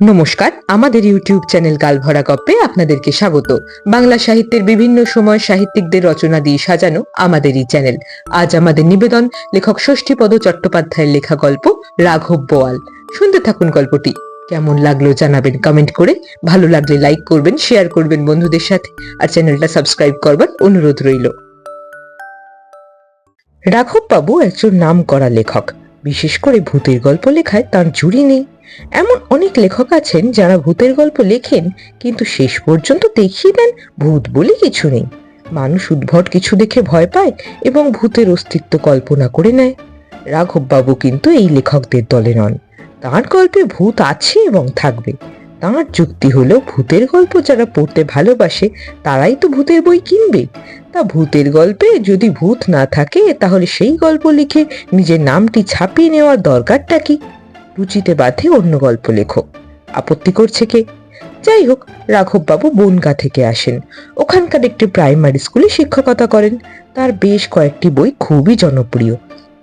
নমস্কার, আমাদের YouTube channel গালভরা গপ্পে আপনাদেরকে স্বাগত। বাংলা সাহিত্যের বিভিন্ন সময় সাহিত্যিকদের রচনা দিয়ে সাজানো আমাদের এই চ্যানেল। আজ আমাদের নিবেদন, লেখক ষষ্ঠীপদ চট্টোপাধ্যায়ের লেখা গল্প রাঘব বোয়াল। শুনতে থাকুন গল্পটি। কেমন লাগল জানাবেন কমেন্ট করে। ভালো লাগলে লাইক করবেন, শেয়ার করবেন বন্ধুদের সাথে, আর চ্যানেলটা সাবস্ক্রাইব করবার অনুরোধ রইল। রাঘব বাবু একজন নাম করা লেখক। বিশেষ করে ভূতের গল্প লেখায় তার জুড়ি নেই। এমন অনেক লেখক আছেন যারা ভূতের গল্প লেখেন, কিন্তু শেষ পর্যন্ত দেখিয়ে দেন ভূত বলে কিছু নেই। মানুষ উদ্ভট কিছু দেখে ভয় পায় এবং ভূতের অস্তিত্ব কল্পনা করে নেয়। রাঘব বাবু কিন্তু এই লেখকদের দলে নন। তার গল্পে ভূত আছে এবং থাকবে। তাঁর যুক্তি হলো, ভূতের গল্প যারা পড়তে ভালোবাসে, তারাই তো ভূতের বই কিনবে। তা ভূতের গল্পে যদি ভূত না থাকে, তাহলে সেই গল্প লিখে নিজের নামটি ছাপিয়ে নেওয়ার দরকারটা কি? রুচিতে বাঁধে অন্য গল্প লেখো আপত্তি করছে কে? যাই হোক রাঘববাবু বনগা থেকে আসেন। ওখানকার একটি প্রাইমারি স্কুলে শিক্ষকতা করেন। তার বেশ কয়েকটি বই খুবই জনপ্রিয়।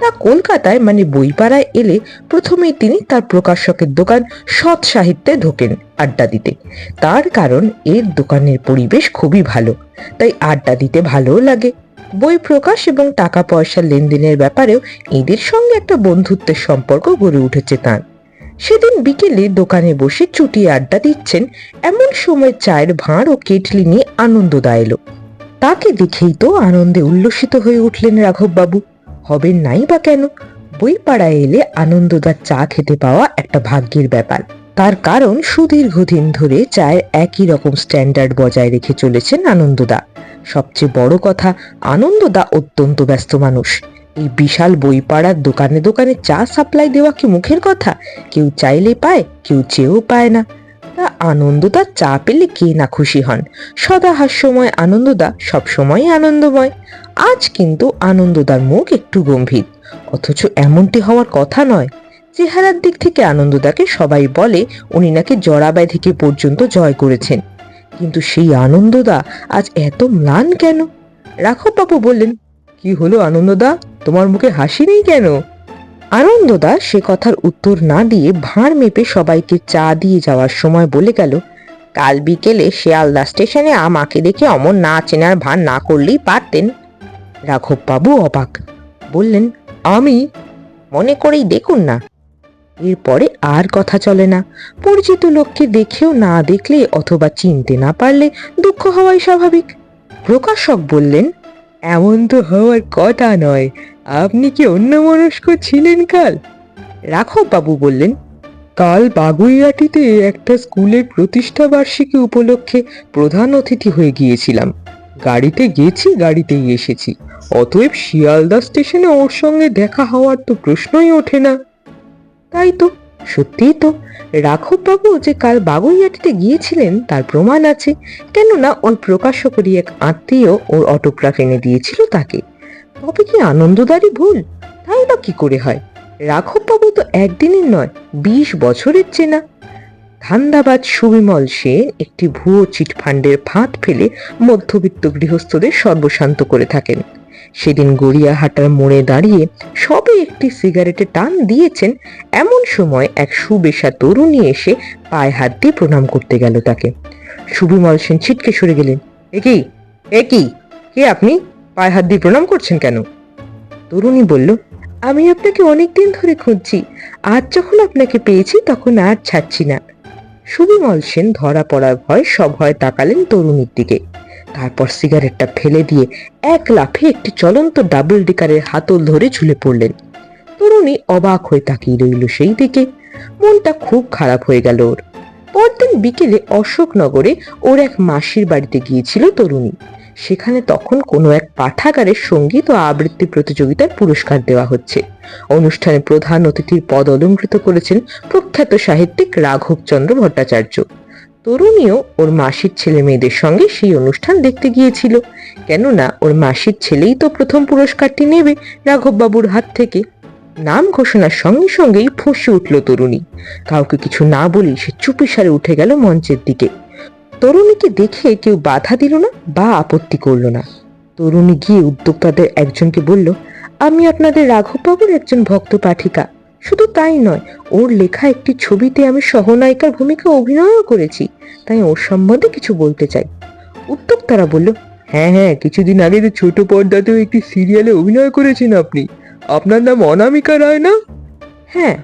তা কলকাতায় মানে বইপাড়ায় এলে প্রথমেই তিনি তার প্রকাশকের দোকান সৎ সাহিত্যে ঢোকেন আড্ডা দিতে। তার কারণ, এর দোকানের পরিবেশ খুবই ভালো, তাই আড্ডা দিতে ভালোও লাগে। বই প্রকাশ এবং টাকা পয়সার লেনদেনের ব্যাপারেও এদের সঙ্গে একটা বন্ধুত্বের সম্পর্ক গড়ে উঠেছে তার। সেদিন বিকেলে দোকানে বসে চুটি আড্ডা দিচ্ছেন এমন সময় চায়ের ভাঁড় ও কেটলি নিয়ে আনন্দদা এলো। তাকে দেখেই তো আনন্দে উল্লসিত হয়ে উঠলেন রাঘববাবু। হবেন নাই বা কেন? বই পাড়ায় এলে আনন্দদার চা খেতে পাওয়া একটা ভাগ্যের ব্যাপার। তার কারণ সুদীর্ঘদিন ধরে চায়ের একই রকম স্ট্যান্ডার্ড বজায় রেখে চলেছেন আনন্দদা। সবচেয়ে বড় কথা, আনন্দদা অত্যন্ত ব্যস্ত মানুষ। এই বিশাল বই পাড়ার দোকানে দোকানে চা সাপ্লাই দেওয়া কি মুখের কথা? কেউ চাইলে পায়, কেউ চেয়েও পায় না। তা আনন্দদা চা পেলে কে না খুশি হন? সদা হাস্যময় আনন্দদা সবসময় আনন্দময়। আজ কিন্তু আনন্দদার মুখ একটু গম্ভীর। অথচ এমনটি হওয়ার কথা নয়। চেহারার দিক থেকে আনন্দদাকে সবাই বলে উনি নাকি জরাব্যাধিকে পর্যন্ত জয় করেছেন। কিন্তু সেই আনন্দদা আজ এত ম্লান কেন? রাঘববাবু বললেন, কি হলো আনন্দদা? তোমার মুখে হাসি নেই কেন? আনন্দদা সে কথার উত্তর না দিয়ে ভাঁড় মেপে সবাইকে চা দিয়ে যাওয়ার সময় বলে গেল, কাল বিকেলে শিয়ালদা স্টেশনে আমাকে দেখে অমন না চেনার ভান না করলেই পারতেন। রাঘববাবু অবাক, বললেন, আমি? মনে করেই দেখুন না। এরপরে আর কথা চলে না, পরিচিত লোককে দেখেও না দেখলে অথবা চিনতে না পারলে দুঃখ হওয়াই স্বাভাবিক। প্রকাশক বললেন এমন তো হওয়ার কথা নয়। আপনি কি অন্য মনস্ক ছিলেন কাল? রাঘব বাবু বললেন। কাল বাগুইয়াটিতে একটা স্কুলের প্রতিষ্ঠা বার্ষিকী উপলক্ষে প্রধান অতিথি হয়ে গিয়েছিলাম। গাড়িতে গেছি, গাড়িতেই এসেছি। অতএব শিয়ালদা স্টেশনে ওর সঙ্গে দেখা হওয়ার তো প্রশ্নই ওঠে না। তাই তো সত্যিই তো। রাঘব বাবু যে কাল বাগুইয়াটিতে গিয়েছিলেন, তার প্রমাণ আছে। কেননা ওই প্রকাশকেরই এক আত্মীয় ওর অটোগ্রাফ এনে দিয়েছিল তাকে। তবে কি আনন্দদারই ভুল? তাই বা কি করে হয়? রাঘব বাবু তো একদিনের নয়, বিশ বছরের চেনা। ধান্দাবাজ সুবিমল সেন একটি ভুয়ো চিটফান্ডের ফাঁদ ফেলে মধ্যবিত্ত গৃহস্থদের সর্বশান্ত করে থাকেন। সেদিন গড়িয়াহাটার মোড়ে দাঁড়িয়ে সবে একটি সিগারেটে টান দিয়েছেন এমন সময় এক সুবেশা তরুণী এসে পায়ে হাত দিয়ে প্রণাম করতে গেল তাকে। সুবিমল সেন ছিটকে সরে গেলেন একই একই কে? আপনি? পায়ে হাত দিয়ে প্রণাম করছেন কেন? তরুণী বলল, আমি আপনাকে অনেক দিন ধরে খুঁজছি, আজ যখন আপনাকে পেয়েছি তখন আর ছাড়ছি না। সুবিমল সেন ধরা পড়ার ভয় সব সভয় তাকালেন তরুণীর দিকে। তারপর সিগারেটটা ফেলে দিয়ে এক লাফে একটি চলন্ত ডাবল ডিকারের হাতল ধরে ঝুলে পড়লেন। তরুণী অবাক হয়ে তাকিয়ে রইল সেই দিকে। মনটা খুব খারাপ হয়ে গেল ওর। পরদিন বিকেলে অশোকনগরে ওর এক মাসির বাড়িতে গিয়েছিল তরুণী। সেখানে তখন কোনো এক পাঠাগারের সংগীত ও আবৃত্তি প্রতিযোগিতার পুরস্কার দেওয়া হচ্ছে। অনুষ্ঠানে প্রধান অতিথির পদ অলঙ্কৃত করেছেন প্রখ্যাত সাহিত্যিক রাঘবচন্দ্র ভট্টাচার্য। তরুণীও ওর মাসির ছেলে মেয়েদের সঙ্গে সেই অনুষ্ঠান দেখতে গিয়েছিল। কেননা ওর মাসির ছেলেই তো প্রথম পুরস্কারটি নেবে রাঘববাবুর হাত থেকে। নাম ঘোষণার সঙ্গে সঙ্গেই ফুঁসে উঠল তরুণী। কাউকে কিছু না বলেই সে চুপিসারে উঠে গেল মঞ্চের দিকে। তরুণীকে দেখে কেউ বাধা দিল না বা আপত্তি করল না। তরুণী গিয়ে উদ্যোক্তাদের একজনকে বলল, আমি আপনাদের রাঘববাবুর একজন ভক্ত পাঠিকা। শুধু তাই নয়, ওর লেখা একটি ছবিতে আমি সহনায়িকার ভূমিকা অভিনয়ও করেছি, তাই ওর সম্বন্ধে কিছু বলতে চাই। উদ্যোক্তারা বলল হ্যাঁ হ্যাঁ কিছুদিন আগে তো ছোট পর্দাতেও একটি সিরিয়ালে অভিনয় করেছেন আপনি, আপনার নাম অনামিকা রায় না? হ্যাঁ।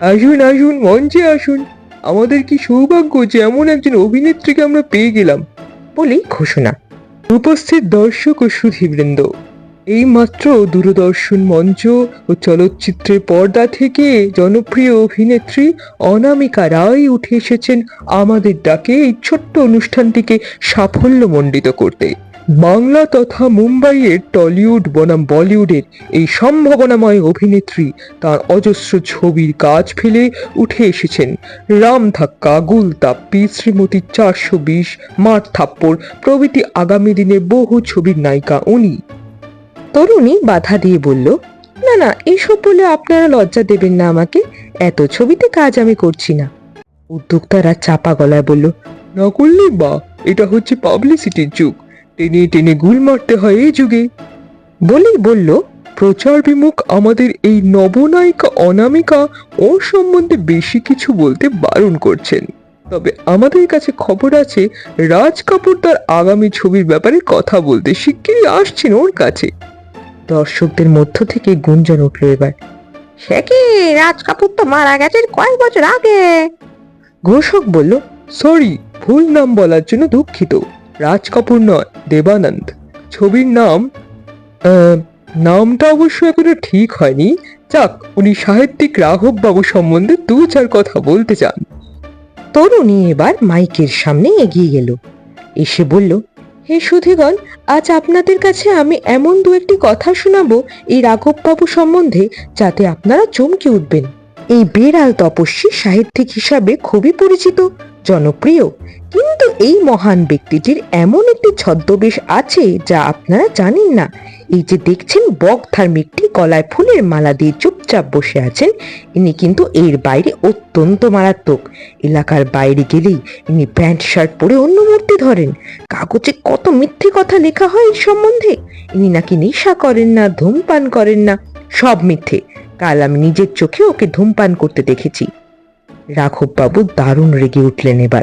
আসুন আসুন, মঞ্চে আসুন, আমাদের কি সৌভাগ্য যে এমন একজন অভিনেত্রীকে আমরা পেয়ে গেলাম? বলেই ঘোষণা। উপস্থিত দর্শক ও সুধীবৃন্দ এই মাত্র দূরদর্শন মঞ্চ ও চলচ্চিত্রের পর্দা থেকে জনপ্রিয় অভিনেত্রী অনামিকা রায় উঠে এসেছেন আমাদের ডাকে এই ছোট্ট অনুষ্ঠানটিকে সাফল্যমণ্ডিত করতে। বাংলা তথা মুম্বাইয়ের টলিউড বনাম বলিউডের এই সম্ভাবনাময় অভিনেত্রী তার অজস্র ছবির কাজ ফেলে উঠে এসেছেন। রাম ধাক্কা গুলতাপ্পি শ্রীমতী চারশো বিশ মাঠ থাপ্পড় প্রভৃতি আগামী দিনে বহু ছবির নায়িকা উনি। তরুণী বাধা দিয়ে বলল, না না, এসব বলে আপনারা লজ্জা দেবেন না আমাকে। এত ছবিতে কাজ আমি করছি না। উদ্যোক্তারা চাপা গলায় বলল, না করলে বা, এটা হচ্ছে পাবলিসিটির যুগ। টেনে টেনে গুল মারতে হয় এই যুগে। বলেই বলল, প্রচার বিমুখ আমাদের এই নবনায়িকা অনামিকা ওর সম্বন্ধে বেশি কিছু বলতে বারণ করছেন। তবে আমাদের কাছে খবর আছে, রাজ কাপুর তার আগামী ছবির ব্যাপারে কথা বলতে শিগগিরই আসছেন ওর কাছে। দর্শকদের মধ্য থেকে গুঞ্জন উঠল এবার। সে কি রাজ কাপুর তো মারা গেছেন কয়েক বছর আগে? ঘোষক বলল সরি ভুল নাম বলার জন্য দুঃখিত। রাজ কাপুর নয়, দেবানন্দ। ছবির নাম নামটা অবশ্য এখনও ঠিক হয়নি। যাক, উনি সাহিত্যিক রাঘব বাবু সম্বন্ধে দু চার কথা বলতে চান। তরুণী এবার মাইকের সামনে এগিয়ে গেল। এসে বলল হে সুধীগণ, আজ আপনাদের কাছে আমি এমন দু একটি কথা শোনাবো এই রাঘববাবু সম্বন্ধে, যাতে আপনারা চমকে উঠবেন। এই বেড়াল তপস্বী সাহিত্যিক হিসাবে খুবই পরিচিত, জনপ্রিয়। কিন্তু এই মহান ব্যক্তিটির এমন একটি ছদ্মবেশ আছে যা আপনারা জানেন না। এই যে দেখছেন বক ধার্মিকটি গলায় ফুলের মালা দিয়ে চুপচাপ বসে আছেন ইনি কিন্তু এর বাইরে অত্যন্ত মারাত্মক। এলাকার বাইরে গেলেই ইনি প্যান্ট, শার্ট পরে অন্য মূর্তি ধরেন। কাগজে কত মিথ্যে কথা লেখা হয় এই সম্বন্ধে? ইনি নাকি নেশা করেন না, ধূমপান করেন না। সব মিথ্যে। কাল আমি নিজের চোখে ওকে ধূমপান করতে দেখেছি। রাঘব বাবু দারুণ রেগে উঠলেন এবার।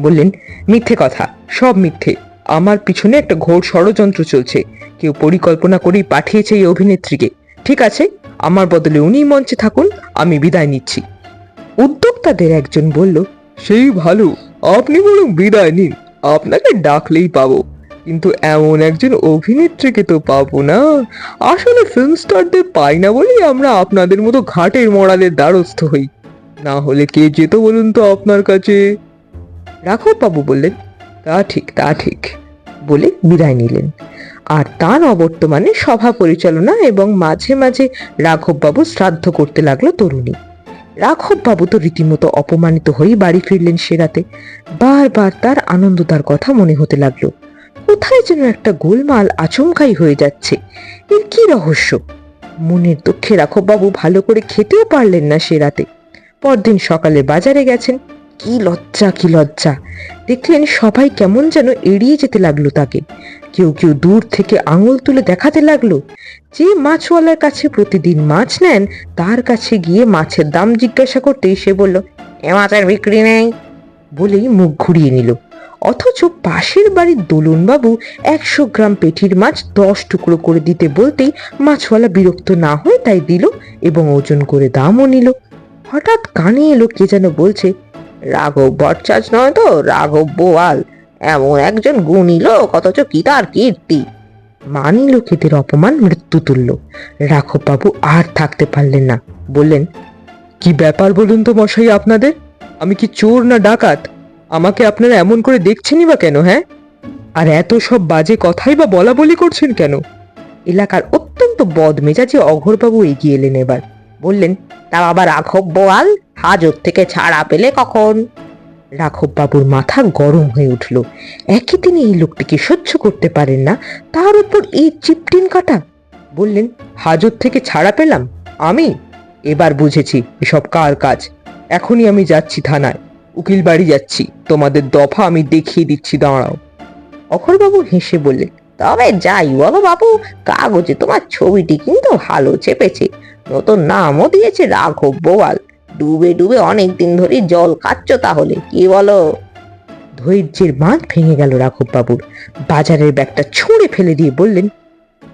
বললেন, মিথ্যে কথা, সব মিথ্যে। আমার পিছনে একটা ঘোর ষড়যন্ত্র চলছে। কেউ পরিকল্পনা করেই পাঠিয়েছে এই অভিনেত্রীকে। ঠিক আছে আমার বদলে উনিই মঞ্চে থাকুন, আমি বিদায় নিচ্ছি। উদ্যোক্তাদের একজন বলল, সেই ভালো, আপনি বরং বিদায় নিন, আপনাকে ডাকলেই পাবো। কিন্তু এমন একজন অভিনেত্রীকে তো পাবো না। আসলে ফিল্ম স্টারদের পাই না বলেই আমরা আপনাদের মতো ঘাটের মরালের দ্বারস্থ হই। না হলে কে যেত বলুন তো আপনার কাছে? রাঘব বাবু বললেন, তা ঠিক তা ঠিক। বলে বিদায় নিলেন। আর তার অবর্তমানে সভা পরিচালনা এবং মাঝে মাঝে রাঘববাবু শ্রাদ্ধ করতে লাগল তরুণী। রাঘববাবু তো রীতিমতো অপমানিত হয়েই বাড়ি ফিরলেন সে রাতে। বারবার তার আনন্দতার কথা মনে হতে লাগল। কোথায় যেন একটা গোলমাল আচমকাই হয়ে যাচ্ছে। এর কি রহস্য? মনের দুঃখে রাঘববাবু ভালো করে খেতেও পারলেন না সে রাতে। পরদিন সকালে বাজারে গেছেন। কি লজ্জা কি লজ্জা। দেখলেন সবাই কেমন যেন এড়িয়ে যেতে লাগল তাকে। কেউ কেউ দূর থেকে আঙুল তুলে দেখাতে লাগল যে মাছওয়ালার কাছে প্রতিদিন মাছ নেন, তার কাছে গিয়ে মাছের দাম জিজ্ঞাসা করতে সে বলল, এ মাছের বিক্রি নেই। বলেই মুখ ঘুরিয়ে নিল। অথচ পাশের বাড়ির দোলনবাবু একশো গ্রাম পেটির মাছ দশ টুকরো করে দিতে বলতেই মাছওয়ালা বিরক্ত না হয়ে তাই দিল এবং ওজন করে দামও নিল। হঠাৎ কানে এলো কে যেন বলছে, রাঘব ভট্টাচ নয় তো, রাঘব বোয়াল। এমন একজন গুণী লোক, অথচ কি তার কীর্তি? মানি লোকেদের অপমান মৃত্যু তুল্য। রাঘববাবু আর থাকতে পারলেন না। বললেন, কি ব্যাপার বলুন তো মশাই আপনাদের? আমি কি চোর না ডাকাত? আমাকে আপনারা এমন করে দেখছেনই বা কেন হ্যাঁ? আর এত সব বাজে কথাই বা বলা বলি করছেন কেন? এলাকার অত্যন্ত বদমেজাজে অঘোরবাবু এগিয়ে এলেন এবার। বললেন তা আবার রাঘব বোয়াল? হাজত থেকে ছাড়া পেলে কখন? রাঘববাবুর মাথা গরম হয়ে উঠল। একই তিনি এই লোকটিকে সহ্য করতে পারেন না, তার উপর এই চিপটিন কাটা। বললেন, হাজত থেকে ছাড়া পেলাম, আমি? এবার বুঝেছি, এসব কার কাজ? এখনই আমি যাচ্ছি থানায়। উকিল বাড়ি যাচ্ছি, তোমাদের দফা আমি দেখিয়ে দিচ্ছি, দাঁড়াও। অখরবাবু হেসে বললেন, তবে যাই, বলো বাবু, কাগজে তোমার ছবিটি কিন্তু ভালো চেপেছে। নতুন নামও দিয়েছে রাঘব বোয়াল। ডুবে ডুবে অনেক দিন ধরে জল খাচ্ছ তাহলে, কি বলো? ধৈর্যের বাঁধ ভেঙে গেল রাঘব বাবুর বাজারের ব্যাগটা ছুঁড়ে ফেলে দিয়ে বললেন,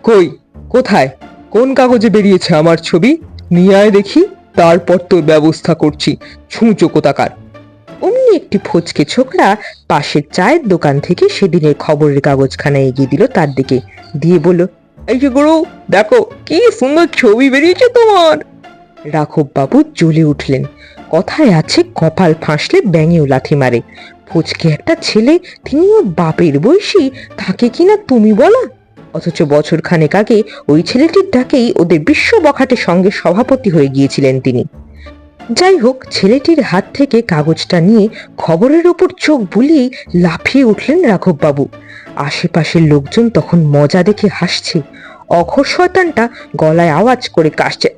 কই, কোথায়? কোন কাগজে বেরিয়েছে আমার ছবি? নিয়ে আয় দেখি, তারপর তোর ব্যবস্থা করছি। ছুঁচো কোথাকার? অমনি একটি ফচকে ছোকরা পাশের চায়ের দোকান থেকে সেদিনের খবরের কাগজখানা এগিয়ে দিল তার দিকে। দিয়ে বলল, এই যে গুরু, দেখো, কি সুন্দর ছবি বেরিয়েছে তোমার! রাঘব বাবু জ্বলে উঠলেন। কথায় আছে, কপাল ফাঁসলে ব্যাঙেও লাথি মারে। ফুচকে একটা ছেলে, তিনিও বাপের বয়সী, তাকে কিনা তুমি বলা? অথচ বছর খানেক আগে ওই ছেলেটির ডাকেই ওদের বিশ্ব বখাটে সঙ্গে সভাপতি হয়ে গিয়েছিলেন তিনি। যাই হোক, ছেলেটির হাত থেকে কাগজটা নিয়ে খবরের ওপর চোখ বুলিয়ে লাফিয়ে উঠলেন রাঘব বাবু আশেপাশের লোকজন তখন মজা দেখে হাসছে। অঘর শয়তানটা গলায় আওয়াজ করে কাশছে।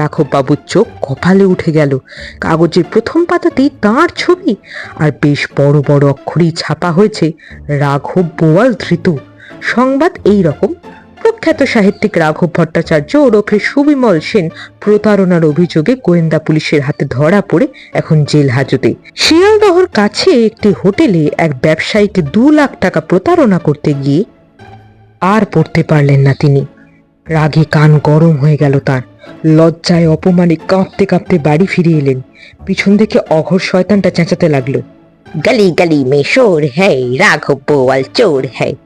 রাঘব বাবুর চোখ কপালে উঠে গেল। কাগজের প্রথম পাতাতেই তাঁর ছবি আর বেশ বড় বড় অক্ষরেই ছাপা হয়েছে, রাঘব বোয়াল ধৃত। সংবাদ এই রকম প্রখ্যাত সাহিত্যিক রাঘব ভট্টাচার্য ওরফে সুবিমল সেন প্রতারণার অভিযোগে গোয়েন্দা পুলিশের হাতে ধরা পড়ে এখন জেল হাজতে। শিয়ালদহর কাছে একটি হোটেলে এক ব্যবসায়ীকে দু লাখ টাকা প্রতারণা করতে গিয়ে আর পড়তে পারলেন না তিনি। রাগে কান গরম হয়ে গেল তার। লজ্জায় অপমানে কাঁপতে কাঁপতে বাড়ি ফিরে এলেন। পিছন থেকে অঘর শয়তানটা চেঁচাতে লাগল। গলি গলি মে শোর হ্যায়, রাঘব বোয়াল চোর হ্যায়।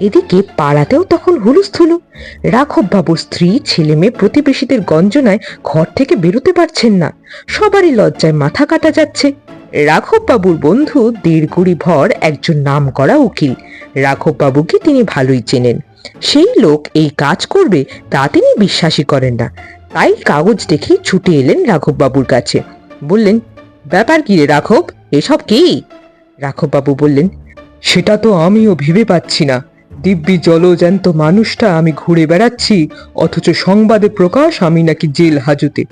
এদিকে পাড়াতেও তখন হুলুস্থুল রাঘব বাবুর স্ত্রী, ছেলে মেয়ে, প্রতিবেশীদের গঞ্জনায় ঘর থেকে বেরোতে পারছেন না। সবারই লজ্জায় মাথা কাটা যাচ্ছে। রাঘব বাবুর বন্ধু দেড় ভর একজন নাম করা উকিল। রাঘব বাবুকে তিনি ভালোই চেনেন। সেই লোক এই কাজ করবে, তা তিনি বিশ্বাসই করেন না। তাই কাগজ দেখে ছুটে এলেন রাঘব বাবুর কাছে। বললেন, ব্যাপার কি রে রাঘব? এসব কি? রাঘব বাবু বললেন, সেটা তো আমিও ভেবে পাচ্ছি না। দিব্যি জলজ্যান্ত মানুষটা আমি ঘুরে বেড়াচ্ছি, অথচ সংবাদে প্রকাশ আমি নাকি জেল হাজতে।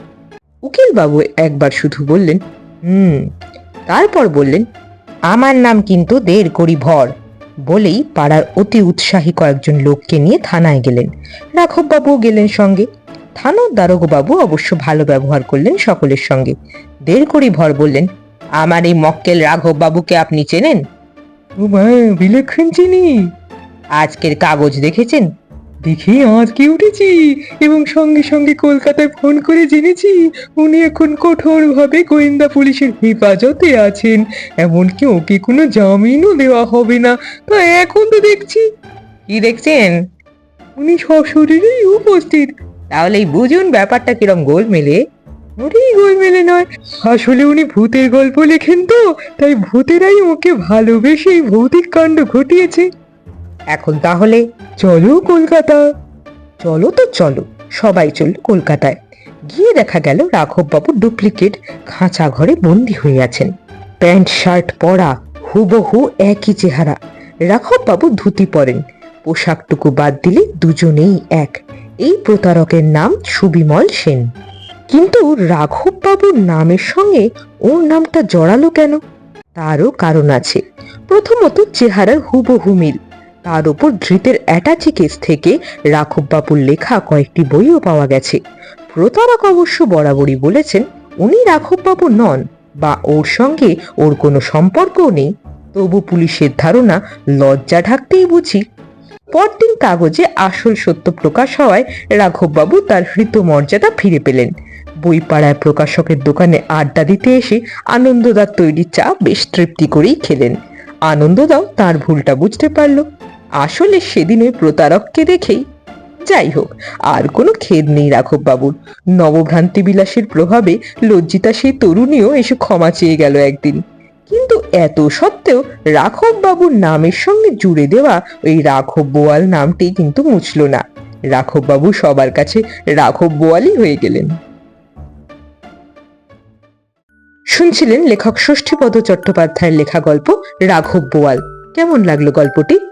উকিল বাবু একবার শুধু বললেন, হুম। তারপর বললেন, আমার নাম কিন্তু দের করি ভর। বলেই পাড়ার অতি উৎসাহী কয়েকজন লোককে নিয়ে থানায় গেলেন। রাঘব বাবুও গেলেন সঙ্গে। থানার দারোগো বাবু অবশ্য ভালো ব্যবহার করলেন সকলের সঙ্গে। দের করি ভর বললেন, আমার এই মক্কেল রাঘব বাবুকে আপনি চেনেন? বিলক্ষণ চিনি আজকের কাগজ দেখেছেন? দেখি আজকে উঠেছি, এবং সঙ্গে সঙ্গে কলকাতায় ফোন করে জেনেছি, উনি এখন কঠোরভাবে গোয়েন্দা পুলিশের হেফাজতে আছেন। এমনকি ওকে কোনো জামিনও দেওয়া হবে না। তা এখন তো দেখছি। কি দেখছেন? উনি সশরীরেই উপস্থিত। তাহলেই বুঝুন ব্যাপারটা কিরম গোল মেলে ওরেই গোল মেলে নয়। আসলে উনি ভূতের গল্প লেখেন তো, তাই ভূতেরাই ওকে ভালোবেসে ভৌতিক কাণ্ড ঘটিয়েছে। এখন তাহলে চলো কলকাতা। চলো তো চলো, সবাই চলল কলকাতায়। গিয়ে দেখা গেল রাঘববাবু ডুপ্লিকেট খাঁচা ঘরে বন্দি হয়ে আছেন। প্যান্ট, শার্ট, পরা, হুবহু একই চেহারা। রাঘববাবু ধুতি পরেন, পোশাকটুকু বাদ দিলে দুজনেই এক। এই প্রতারকের নাম সুবিমল সেন। কিন্তু রাঘববাবুর নামের সঙ্গে ওর নামটা জড়ালো কেন? তারও কারণ আছে। প্রথমত চেহারার হুবহু মিল। তার উপর ধৃতের অ্যাটাচি কেস থেকে রাঘববাবুর লেখা কয়েকটি বইও পাওয়া গেছে। প্রতারক অবশ্য বরাবরই বলেছেন, উনি রাঘববাবু নন বা ওর সঙ্গে ওর কোনো সম্পর্কও নেই। তবু পুলিশের ধারণা, লজ্জা ঢাকতেই বুঝি। পরদিন কাগজে আসল সত্য প্রকাশ হওয়ায় রাঘববাবু তার হৃত মর্যাদা ফিরে পেলেন। বইপাড়ায় প্রকাশকের দোকানে আড্ডা দিতে এসে আনন্দদার তৈরি চা বেশ তৃপ্তি করেই খেলেন। আনন্দদাও তার ভুলটা বুঝতে পারল। আসলে সেদিন ওই প্রতারককে দেখেই, যাই হোক, আর কোনো খেদ নেই রাঘব বাবুর নবভ্রান্তি বিলাসের প্রভাবে লজ্জিতা সেই তরুণীও এসে ক্ষমা চেয়ে গেল একদিন। কিন্তু এত সত্ত্বেও রাঘব বাবুর নামের সঙ্গে জুড়ে দেওয়া ওই রাঘব বোয়াল নামটি কিন্তু মুছল না। রাঘব বাবু সবার কাছে রাঘব বোয়ালই হয়ে গেলেন। শুনছিলেন লেখক ষষ্ঠীপদ চট্টোপাধ্যায়ের লেখা গল্প রাঘব বোয়াল। কেমন লাগল গল্পটি?